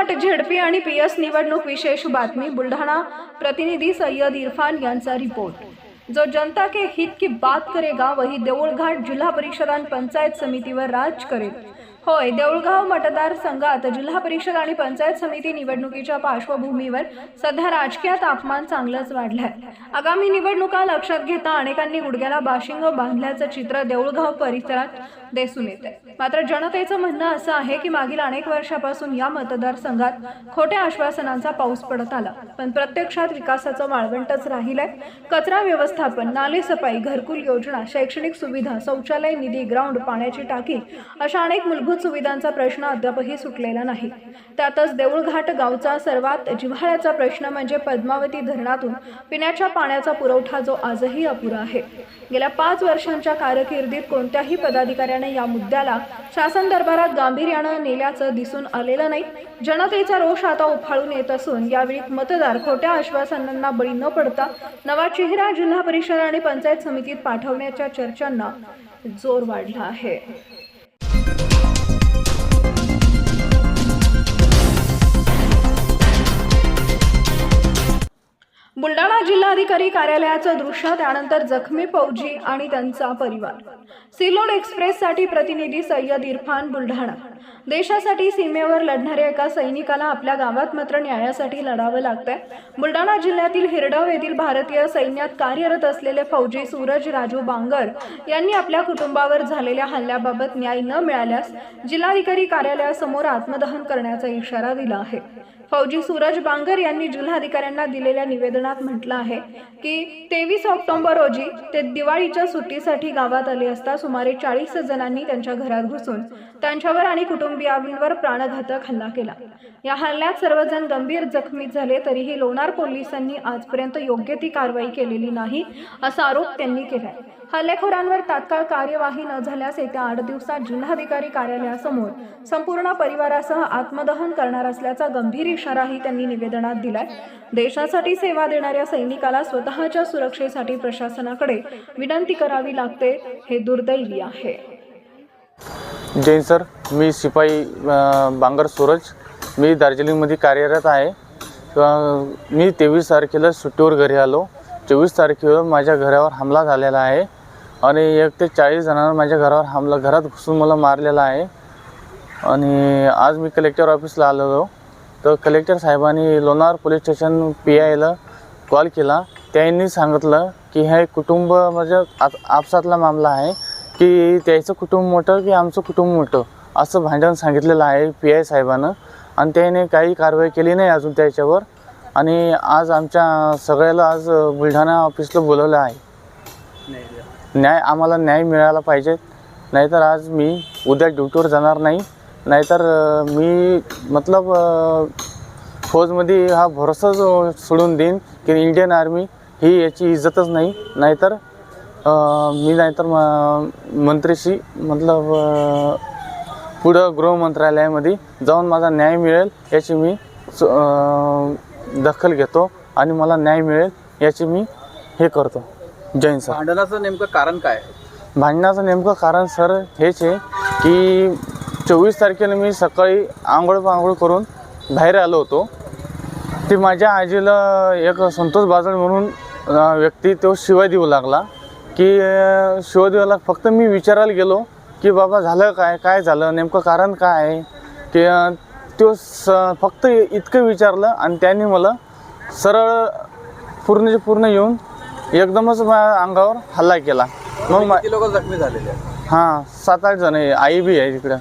Deulghat ZP आणि P S निवडणूक विशेष बातमी बुलढाणा प्रतिनिधी सय्यद इरफान यांचा रिपोर्ट. जो जनता के हित की बात करेगा वही देऊळघाट जिल्हा परिषद आणि पंचायत समितीवर राज करेल. होय देऊळगाव मतदारसंघात जिल्हा परिषद आणि पंचायत समिती निवडणुकीच्या पार्श्वभूमीवर सध्या राजकीय तापमान चांगलंच वाढलंय. आगामी निवडणुका लक्षात घेता अनेकांनी गुडघ्याला बाशिंग बांधल्याचं चित्र देऊळगाव परिसरात दिसून येते मात्र जनतेचं म्हणणं असं आहे की मागील अनेक वर्षापासून या मतदारसंघात खोट्या आश्वासनांचा पाऊस पडत आला. पण प्रत्यक्षात विकासाचं वाळवंटच राहिलंय. कचरा व्यवस्थापन नाले सफाई घरकुल योजना शैक्षणिक सुविधा शौचालय निधी ग्राउंड पाण्याची टाकी अशा अनेक मूलभूत सुविधांचा प्रश्न अद्यापही सुटलेला नाही. त्यातच देऊळघाट गावचा सर्वात जिव्हाळ्याचा प्रश्न म्हणजे पद्मावती धरणातून पिण्याच्या पाण्याचा पुरवठा जो आजही अपुरा आहे. गेल्या पाच वर्षांच्या कारकिर्दीत कोणत्याही पदाधिकाऱ्याने या मुद्द्याला शासन दरबारात गांभीर्यानं नेल्याचं दिसून आलेलं नाही. जनतेचा रोष आता उफाळून येत असून यावेळी मतदार खोट्या आश्वासनांना बळी न पडता नवा चेहरा जिल्हा परिषद आणि पंचायत समितीत पाठवण्याच्या चर्चांना जोर वाढला आहे. जिल्हाधिकारी कार्यालयाचं दृश्य त्यानंतर जखमी फौजी आणि त्यांचा परिवार. सिलोड एक्सप्रेससाठी प्रतिनिधी सय्यद इरफान बुलढाणा. देशासाठी सीमेवर लढणाऱ्या एका सैनिकाला आपल्या गावात मात्र न्यायासाठी लढावं लागतंय. बुलढाणा जिल्ह्यातील हिरडव येथील भारतीय सैन्यात कार्यरत असलेले फौजी सूरज राजू बांगर यांनी आपल्या कुटुंबावर झालेल्या हल्ल्याबाबत न्याय न मिळाल्यास जिल्हाधिकारी कार्यालयासमोर आत्मदहन करण्याचा इशारा दिला आहे. फौजी सूरज बांगर यांनी जिल्हाधिकाऱ्यांना दिलेल्या निवेदनात म्हटलं आहे की तेवीस ऑक्टोबर रोजी ते दिवाळीच्या सुट्टीसाठी गावात आले असता सुमारे चाळीस जणांनी त्यांच्या घरात घुसून त्यांच्यावर आणि कुटुंबियांवर प्राणघातक हल्ला केला. या हल्ल्यात सर्वजण गंभीर जखमी झाले तरीही लोणार पोलिसांनी आजपर्यंत योग्य ती कारवाई केलेली नाही असा आरोप त्यांनी केला हल्लेखोरांवर तात्काळ कार्यवाही न झाल्यास येत्या आठ दिवसात जिल्हाधिकारी कार्यालयासमोर संपूर्ण परिवारासह आत्मदहन करणार असल्याचा गंभीर इशाराही त्यांनी निवेदनात दिलाय. देशासाठी सेवा देणाऱ्या सैनिकाला स्वतःच्या सुरक्षेसाठी प्रशासनाकडे विनंती करावी लागते हे दुर्दैवी आहे. जैन सर. मी शिपाई बांगर सूरज. मी दार्जिलिंगमध्ये कार्यरत आहे. मी तेवीस तारखेला सुट्टीवर घरी आलो. चोवीस तारखेला माझ्या घरावर हमला झालेला आहे. आणि एक ते चाळीस जणांना माझ्या घरावर हमला घरात घुसून मला मारलेला आहे. आणि आज मी कलेक्टर ऑफिसला आलेलो तर कलेक्टर साहेबांनी लोणार पोलीस स्टेशन पी आयला कॉल केला. त्यांनी सांगितलं की हे कुटुंब म्हणजे आप आपसातला मामला आहे की त्याचं कुटुंब मोठं की आमचं कुटुंब मोठं? असं भांडण सांगितलेलं आहे पी आय साहेबानं. आणि त्याने काही कारवाई केली नाही अजून त्याच्यावर. आणि आज आमच्या सगळ्याला आज बुलढाणा ऑफिसला बोलवलं आहे. न्याय आम्हाला न्याय मिळाला पाहिजे. नाहीतर आज मी उद्या ड्युटीवर जाणार नाही. नाहीतर मी मतलब फौजमध्ये हा भरोसा सोडून देईन की इंडियन आर्मी ही याची इज्जतच नाही. नाहीतर मी नाहीतर म- मंत्रीशी मतलब पुढं गृह मंत्रालयामध्ये जाऊन माझा न्याय मिळेल याची मी स- दखल घेतो आणि मला न्याय मिळेल याची मी हे करतो. जैन सर. भांडणाचं नेमकं कारण काय? भांडणाचं नेमकं कारण सर हेच आहे की चोवीस तारखेला मी सकाळी आंघोळ पांघोळ करून बाहेर आलो होतो. ते माझ्या आजीला एक संतोष बाजळ म्हणून अं, व्यक्ती तो शिवाय देऊ लागला की अं, शिवाय देऊ लागला. फक्त मी विचारायला गेलो की बाबा झालं काय? काय झालं? नेमकं कारण काय आहे? की अं, तो स फक्त इतकं विचारलं आणि त्यांनी मला सरळ पूर्णचे पूर्ण येऊन एकदमच माझ्या अंगावर हल्ला केला. मग लोक जखमी झालेले हां सात आठ जण आहे. आई बी आहे तिकडं